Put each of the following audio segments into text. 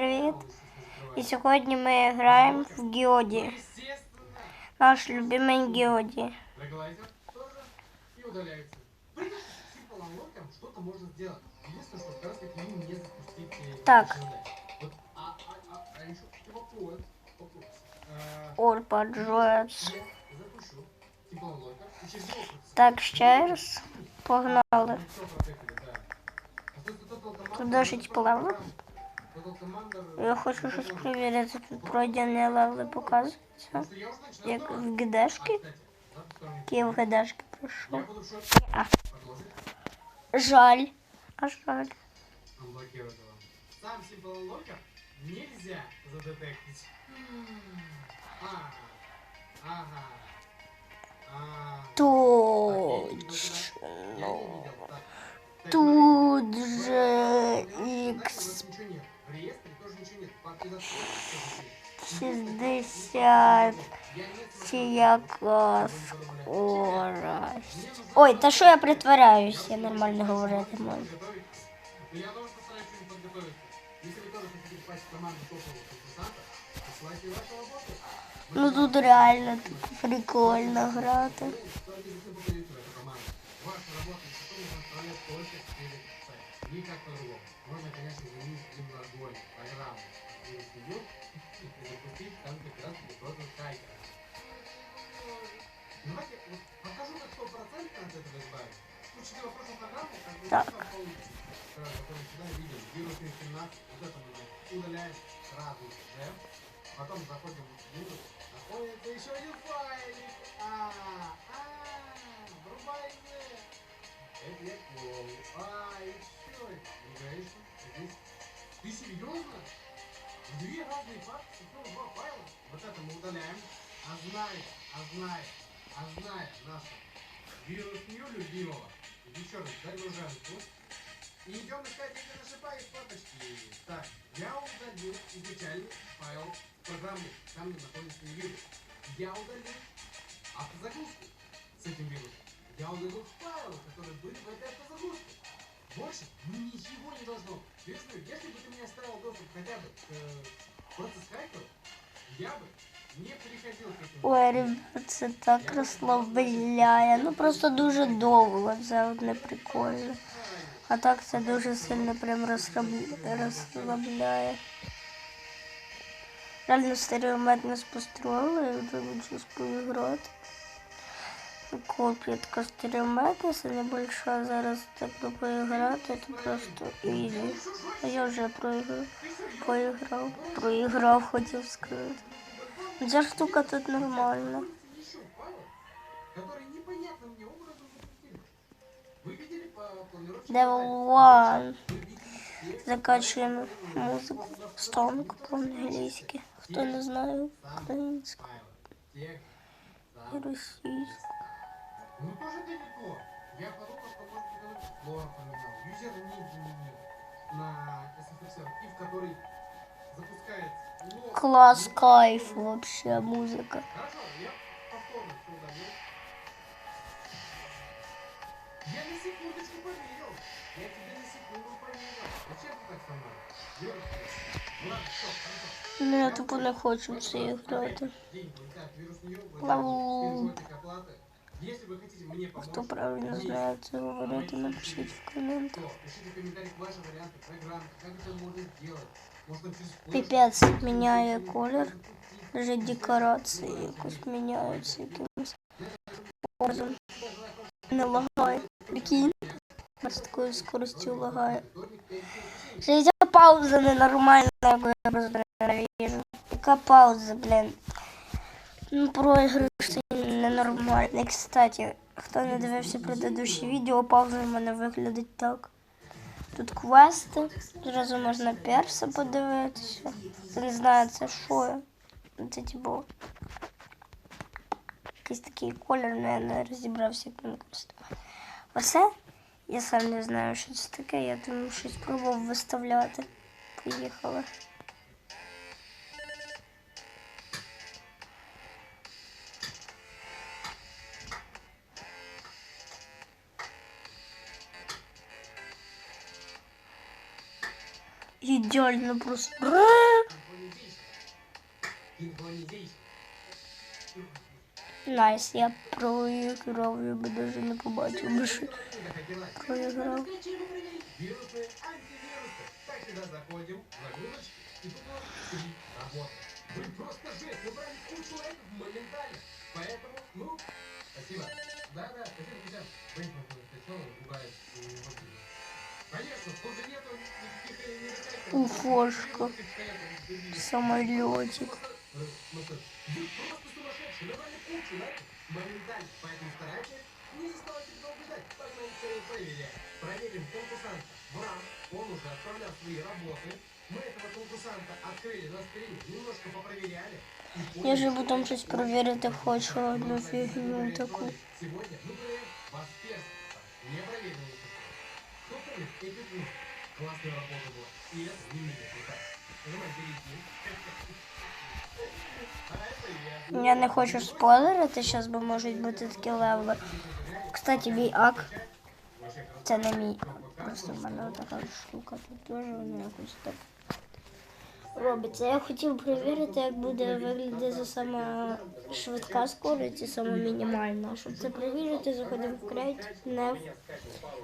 привіт! І сьогодні ми граємо в Геоді. Наш любимий Геоді. Реглайзер тоже и удаляется. В принципе, с Simple Unlock что-то можно сделать. Единственное, что как раз таки им не запустить э, Так. SSD. Вот, а, а, а, а еще вопрос, вопрос. Э, Орпа Джоец. я запущу Simple Unlock, и через него процесс- Так, ще раз. Погнали. Ну, всё профейтили, Я хочу щось перевірити. Тут пройдені левели показуються. Як в ГДшки. кстати. Я в ГДшки пройшов. А. Жаль. А жаль. Сам Simple Unlocker нельзя задетектить. Ага. А. Точно. Тут же X ничего нет. В реестре тоже ничего нет. Факт из отсюда тоже ничего нет. 60 Я не смотрю. яка скорость. Ой, та що я притворяюсь, я нормально говорити можу. Ну, Я тоже постараюсь что-нибудь подготовить. Если вы тоже хотите попасть в команду видим вирусный 17, вот это мы удаляем сразу же. Потом заходим в вирус, находится еще один файлик. А, а, врубай. Это я понял. А, все. Другая здесь. Ты серьезно? Две разные папки, всего два файла. Вот это мы удаляем. А знает, а знает, а знает наша вирус нью любимого. Еще раз загружаем тут. И идем искать эти наши папочки. Так, я удалил изначальный файл программы, там где находится вирус. Я удалил автозагрузку с этим вирусом. Я удалил файлы, которые были в этой автозагрузке. Больше ничего не должно. Честно, если бы ты мне оставил доступ хотя бы к э, процесс хакеру, я бы не переходил к этим. Ой, ребят, це так розслабляє. Ну просто дуже довго, це от не прикольно. А так це дуже сильно прям розслабляє. Реально стереомет не спостроїли, я вже хочу поіграти. Копія така стереометна, це небольша, зараз так поіграти, це просто ізі. А я вже проіграв, поіграв, проіграв, хотів сказати. Ця штука тут нормальна. Devil One. Закачуємо музику. Стонг по-англійськи. Хто не знає українську Файлы. Текст. і Да. російську. Ну тоже далеко. Я подумал, что может быть флор поменял. Юзер не изменил на SFX, и в который запускается. лог. Клас, кайф вообще музика. Хорошо, я повторно все удалил. Я на секундочку поверил. Я тебе на секунду поверил. Зачем ты так со мной? Девушка. Ладно, все, хорошо. Ну я тупо не хочу в це грати. Деньги улетят в вирус нее, Лаву. скриншотик оплаты. Если вы хотите мне помочь, Хто правильно знає це говорити, напишіть в коментах. то пишите в комментариях ваши варианты программ, как это можно сделать. Может, там через флеш- Піпець міняє колір. Вже декорації якось міняються якимось образом. Не лагає. Прикинь. З такою скоростю лагає. Життя пауза ненормальна, яку я просто ненавижу. Пауза, блін. Ну, проіграш це ненормальний. Кстати, хто не дивився предыдущі відео, пауза в мене виглядить так. Тут квести, зразу можна перса подивитися. Я не знаю, це що. Це типу. Якийсь такий колір, але я не розібрався, як ним користуватися. Оце я сам не знаю, що це таке. Я думаю, щось пробував виставляти. Поїхали. Іди ідеально просто. Синхронизейшн. Найс, я проіграв, я би навіть не побачив би, що Захотелось. проіграв. Вирусные антивирусы. Так сюда заходим, загрузочки, и тут у нас три работы. Вы просто жесть, вы брали кучу лайков моментально. Поэтому, ну, спасибо. Да-да, спасибо, ребят. Блин, ты что, пугаешь? Конечно, тоже нету никаких э, не Уфошка. Самолетик. Вы просто сумасшедшие, набрали кучу лайков моментально. Поэтому старайтесь, не заставайте долго ждать. Погнали скорее проверять. Проверим конкурсанта. Брам, он уже отправлял свои работы. Мы этого конкурсанта открыли на стриме, немножко попроверяли. и Я поняли, же что потім он щось провірити хочу одну фігню таку. Сегодня мы проверяем вас перст. Непроверенный Кто помнит эпик Мув? Классная работа была. И это не меня, не так. Нажимаем перейти. Я. Не хочу спойлерити, зараз бо можуть бути такі левели. Кстати, мій ак. Це не мій. Просто в мене така штука тут теж воно якось так робиться. Я хотів перевірити, як буде виглядати сама швидка скорость і сама мінімальна. Щоб це перевірити, заходимо в крейт, не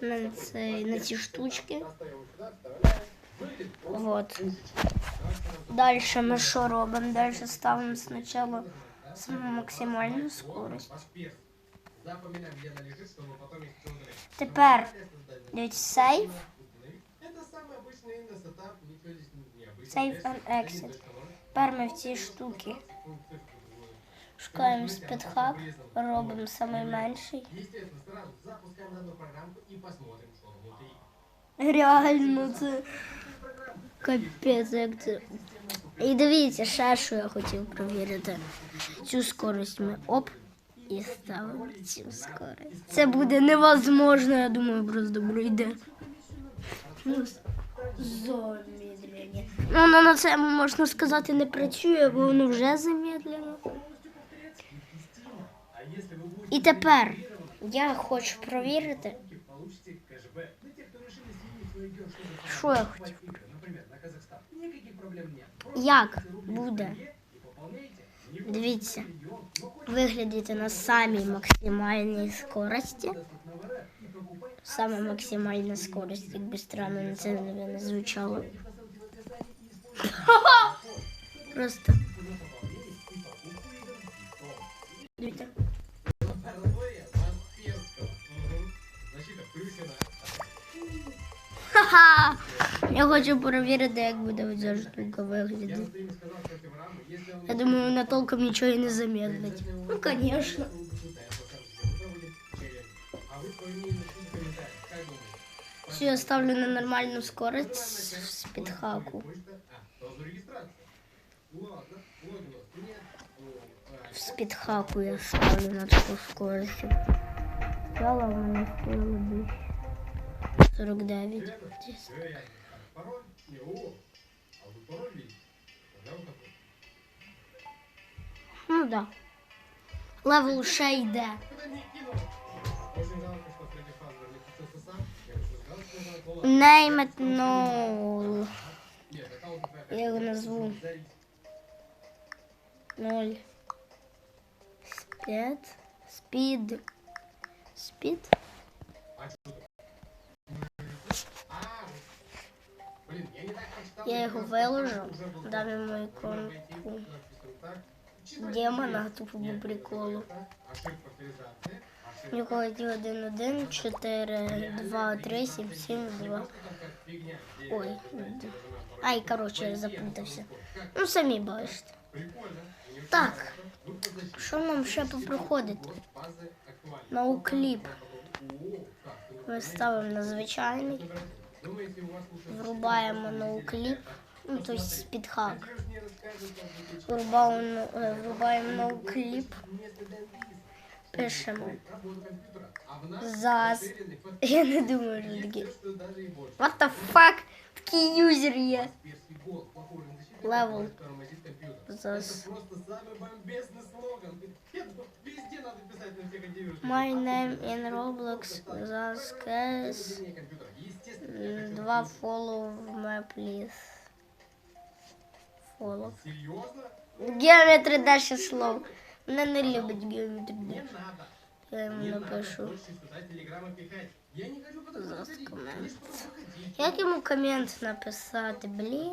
на, на ці штучки. Вот. Далі ми що робимо? Далі ставимо спочатку саму максимальну скорость. Ваш перст. Запоминаем, где она лежит, чтобы потом их все удалить. Тепер дивіться сейв, Это самый обычный Windows сетап, ничего здесь необычного. Save and exit. Тепер ми в ці штуки шукаємо спідхак, робимо найменший. Естественно, сразу запускаем данную программку и посмотрим, что внутри. Реально це капець, як це. І дивіться, ще що я хотів перевірити. Цю скорость ми оп і ставимо цю скорость. Це буде невозможно, я думаю, просто пройде. Ну, замедлення. Ну, воно на це можна сказати не працює, бо воно вже замедлено. А если вы будете І тепер я хочу перевірити, получите кэшбэк. Для тех, кто решили изменить свой регион, чтобы що я хотів. Як буде. Дивіться, виглядіти на самій максимальній скорості. Саме максимальна скорость, як би странно на це не звучало. Просто. Дивіться. Ха-ха! Я хочу перевірити, як буде ця штука Я виглядати. вот им сказал против рамы, если он Я думаю, вона толком нічого і не замедлить. Ну, звісно. А вы свое мнение напишите в комментариях. Как думаете? Все, я ставлю на нормальну скорость з підхаку. Почта? А, сразу регистрация. Ладно, логин у вас нет. О, З підхаку я ставлю на таку скорость. Спала в мене стоїла більше. 49. Пароль? Не, о. А вы пароль вот такой. Ну да. Левел ще йде. Name it null. Я його назву. 0. Спід. Спід. Спід. Я його виложу. Дам йому іконку демона тупо по приколу. Ніколи 1, 1, 4, 2, 3, 7, 7, 2. Фигня. Ой. Ай, коротше, я запутався. Ну, самі бачите. Так. Що нам ще попроходити? О. Ми ставимо на звичайний Думаете, у вас лучше Врубаємо ноукліп. Ну, тобто підхак. Вы же мне расскажете, как вы Врубаємо, е, врубаємо ноукліп. метод Пишемо. работу компьютера. А в нас ЗАЗ. расширенный под Я не думаю, що таке. что даже и больше. What the fuck? Такий юзер є. Перский гол, похожий на защиту, Level. который тормозит компьютер. ЗАЗ. Это просто самый бомбезный слоган. Это Везде надо писать на всех антивирусах. My name in Roblox Zaskes. Управление два фоллоу в Мэплис. Фоллоу. Геометрия дальше слов. Она не любит геометри. Не надо. Я ему напишу. Зараз комент. Як йому комент написати, блін?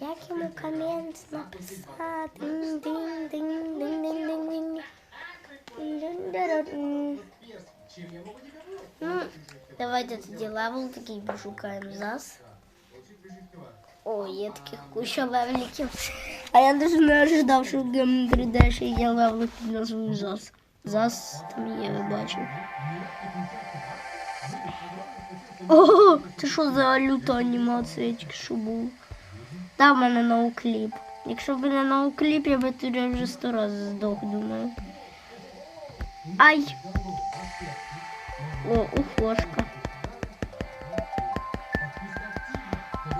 Як йому комент написати? Дин-дин-дин-дин-дин-дин. Дин-дин-дин-дин. Дин, дин, дин, дин, дин. Дин-дин-дин. Перс, чем я могу тебя помочь? Ну, давайте тоді левел такий пошукаємо зас. Получить ключ активатор. О, є таких куча левеліків. А я навіть не ожидав, що в Game 3D ще є левел під назвою ЗАС. ЗАС там є, ви бачив. Ого, це що за люта анімація тільки що була? Та в мене ноукліп. Якщо б не ноукліп, я би тоді вже сто разів здох, думаю. Ай! О, ухошка.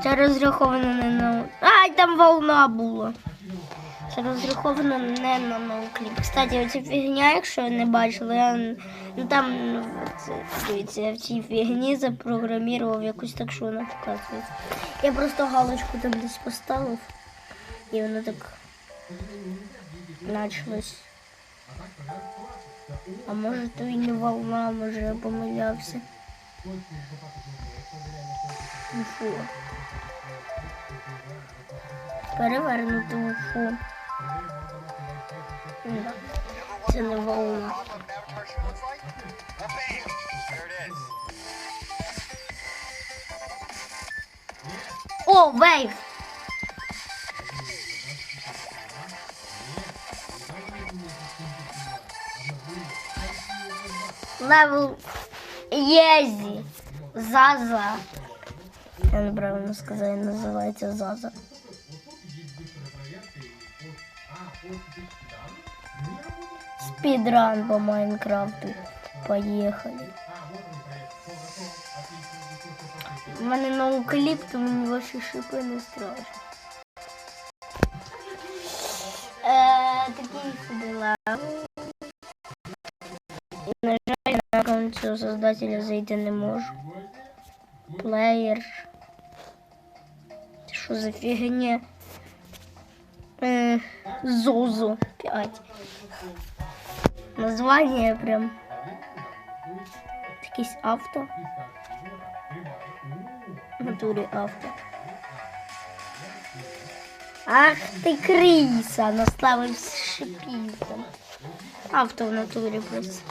Це розраховано не на. Ай, там волна була. Це розраховано не на ноукліп. Кстати, оця фігня, якщо ви не бачили, я ну там ну, дивіться, я в цій фігні запрограмував якусь так, що вона показується. Я просто галочку там десь поставив, і воно так почалось. А може то і не волна, може я помилявся. Ну, Фу. Перевернути уфу. Ні, Це не волна. О, вейв! Левел Єзі. Заза. Я неправильно сказала, називається Заза. Спидран по Майнкрафту. Поехали. У мене новий кліп, то мені ваші шипи не страшно. Е, такі собі левел. Создателя зайти не можу. Плеєр. Що за фігня? Е, Зозу 5. Название прям. Якийсь авто. Натурі авто. Ах ти криса, наставив шипізом. Авто в натурі просто.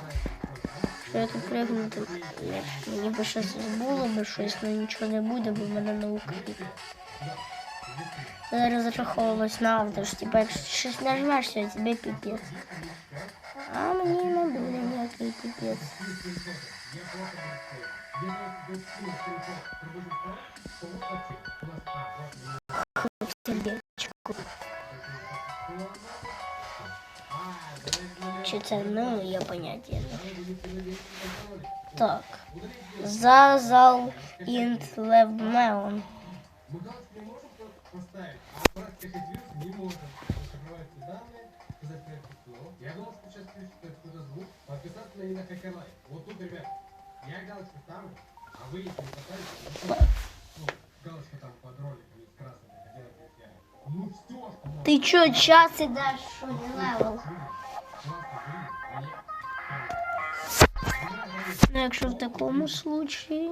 Я тут пригнути? Ні, Мені би щось було би щось, але нічого не буде, бо в мене наука. Я розраховувалась на авто, що типа, якщо щось нажмеш, то тобі піпець. А мені не буде ніякий піпець. що це ну, не моє. Так. Зазал інтлевмеон. Я думал, Ты чё, час и дашь, что не левел? Ну, якщо в такому случаї.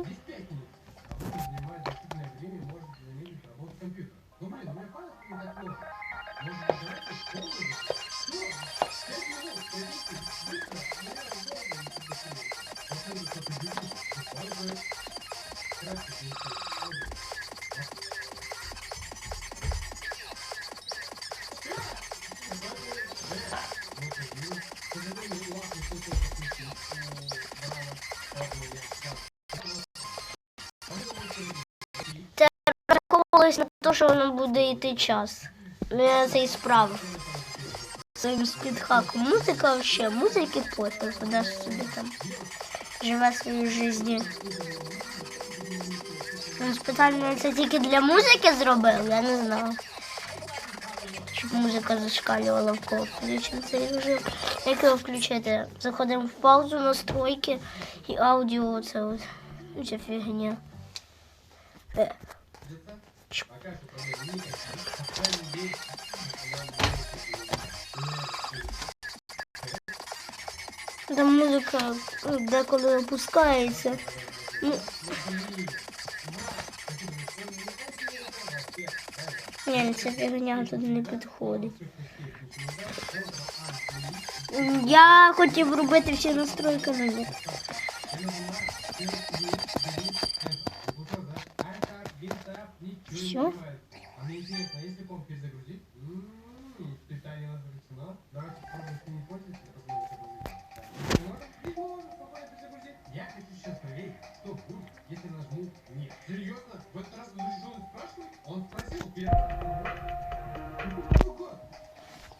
Що воно буде йти час. Ну, я це і справив. Своїм спідхаком. Музика ще, музики пофіг, куди собі там живе свою життя. Ну, спеціально це тільки для музики зробив, я не знав. Щоб музика зашкалювала в кого включив цей режим. Як його включити? Заходимо в паузу, настройки і аудіо, це. Ну, ця фігня. Е. Здесь. Там музика деколи опускається. Ну, ні, ця фігня тут не підходить. Я хотів робити всі настройки, але ні. еще.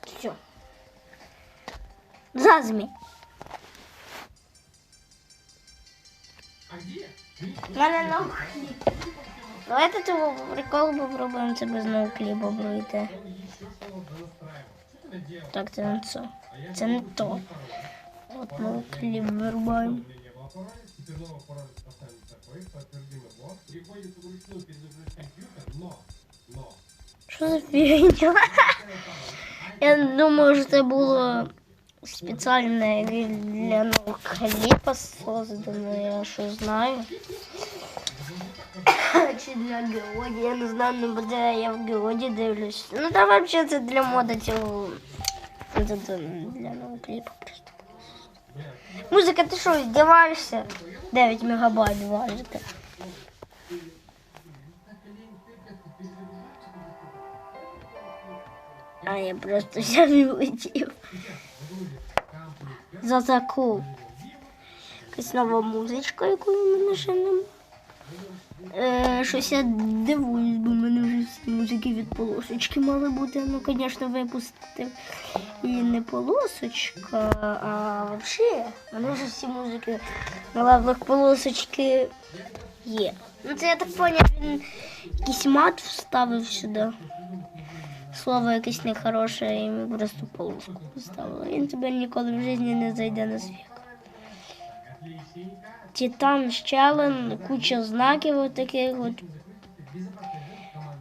Все. Зазми. От ноукліп вирубаємо. У меня был пароль, теперь новый пароль поставим такой, подтвердим его. Приходится вручную перезагрузить компьютер, но, но, Що за фігня? Я думаю, що це було спеціально для ноукліпа создано, я що знаю. Чи для геоді, я не знаю, ну буде я в геоді дивлюсь. Ну там взагалі це для мода цього. Це для ноукліпа просто. Музика, ти що, здіваєшся? 9 мегабайт важите. А я просто взяв і влетів. За таку. Якась нова музичка, яку в мене ще нема. Е, щось я дивуюсь, бо в мене вже музики від полосочки мали бути. Ну, звісно, випустив і не полосочка, а взагалі, мене вже всі музики на левелах полосочки є. Ну це я так поняв, він якийсь мат вставив сюди. Слово якесь нехороше, і ми просто полоску поставили. Він тебе ніколи в житті не зайде на світ. Титан щелен, куча знаків таких от.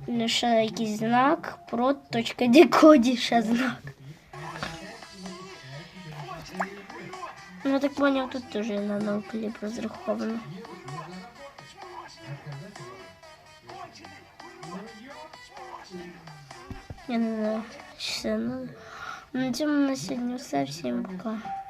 Ну, ще якийсь знак, прот, точка декоді, ще знак. Ну, так поняв, тут теж на ноукліп розраховано. Я не знаю, що це. Ну, на цьому на сьогодні все. Всім пока.